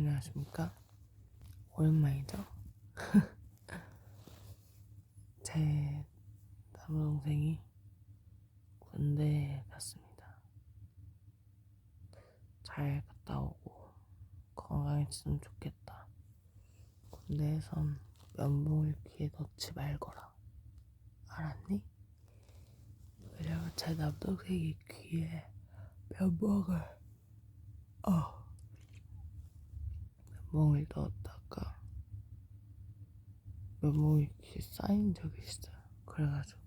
안녕하십니까? 오랜만이죠? 제 남동생이 군대에 갔습니다. 잘 갔다 오고 건강했으면 좋겠다. 군대에선 면봉을 귀에 넣지 말거라. 알았니? 그래서 제 남동생이 귀에 면봉을 어 면봉을 넣었다가 면봉이 귀에 쌓인 적이 있어요. 그래가지고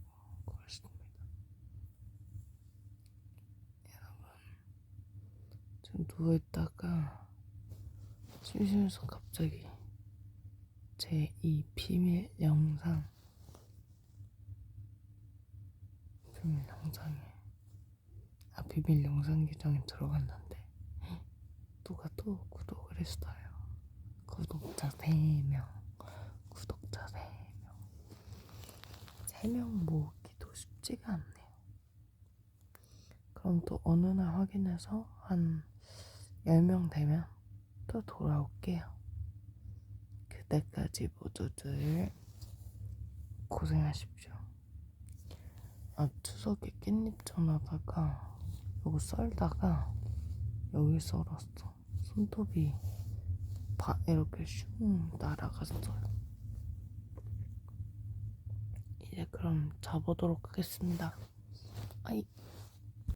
그랬습니다. 여러분 지금 누워있다가 심심해서 갑자기 제 이 비밀 영상 비밀 영상에 아 비밀 영상 계정에 들어갔는데 누가 또 구독을 했어요. 구독자 3명, 구독자 3명. 3명 모으기도 쉽지가 않네요. 그럼 또 어느 날 확인해서 한 10명 되면 또 돌아올게요. 그때까지 모두들 고생하십시오. 아, 추석에 깻잎 전하다가 요거 썰다가 여기 썰었어. 손톱이 바, 이렇게 슝 날아갔어요. 이제 그럼 자보도록 하겠습니다. 아이.